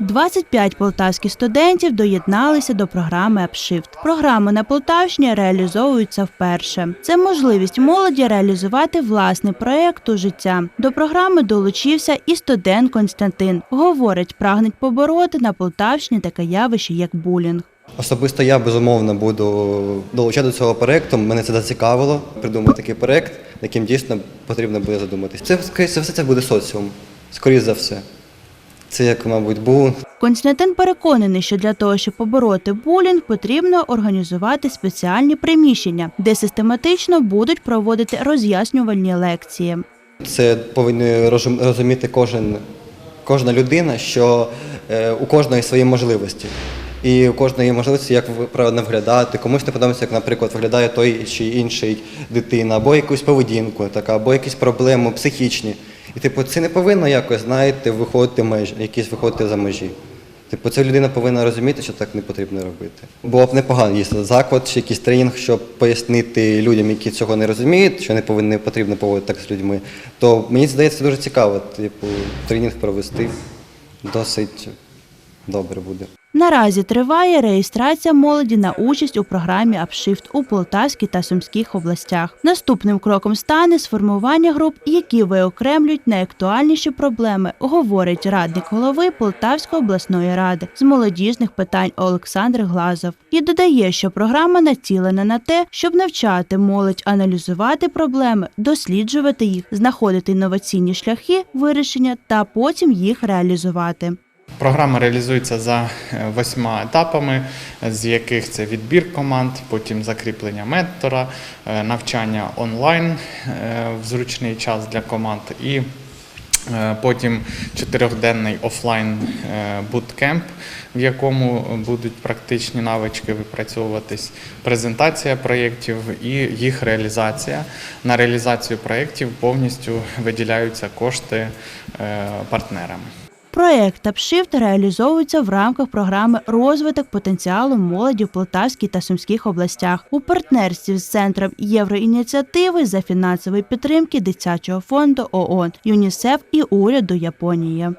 25 полтавських студентів доєдналися до програми «Апшифт». Програма на Полтавщині реалізовується вперше. Це можливість молоді реалізувати власний проєкт у життя. До програми долучився і студент Константин. Говорить, прагнуть побороти на Полтавщині таке явище, як булінг. Особисто я безумовно буду долучати до цього проекту. Мене це зацікавило. Придумати такий проект, яким дійсно потрібно буде задуматися. Це все це буде соціум. Скоріше за все. Це як, мабуть, був Константин переконаний, що для того, щоб побороти булінг, потрібно організувати спеціальні приміщення, де систематично будуть проводити роз'яснювальні лекції. Це повинен розум- розуміти кожен, кожна людина, що е, у кожної свої можливості. І у кожної можливості, як ви- правильно виглядати. Комусь не подобається, як, наприклад, виглядає той чи інший дитина, або якусь поведінку, така, або якісь проблеми психічні. І типу, це не повинно якось, знаєте, виходити меж, якісь виходити за межі. Типу, це людина повинна розуміти, що так не потрібно робити. Було б непогано, якщо заклад чи якийсь тренінг, щоб пояснити людям, які цього не розуміють, що не повинно не потрібно поводити так з людьми, то мені здається дуже цікаво, типу, тренінг провести досить добре буде. Наразі триває реєстрація молоді на участь у програмі «Апшифт» у Полтавській та Сумських областях. Наступним кроком стане сформування груп, які виокремлюють найактуальніші проблеми, говорить радник голови Полтавської обласної ради з молодіжних питань Олександр Глазов. І додає, що програма націлена на те, щоб навчати молодь аналізувати проблеми, досліджувати їх, знаходити інноваційні шляхи вирішення та потім їх реалізувати. Програма реалізується за е, восьма етапами, з яких це відбір команд, потім закріплення ментора, е, навчання онлайн е, в зручний час для команд і потім чотирьохденний офлайн буткемп, в якому будуть практичні навички випрацьовуватись, презентація проєктів і їх реалізація. На реалізацію проєктів повністю виділяються кошти е, партнерам. Проект «Тапшифт» реалізовується в рамках програми Розвиток потенціалу молоді в Полтавській та Сумських областях у партнерстві з центром Євроініціативи за фінансової підтримки дитячого фонду ООН, ЮНІСЕФ і уряду Японії.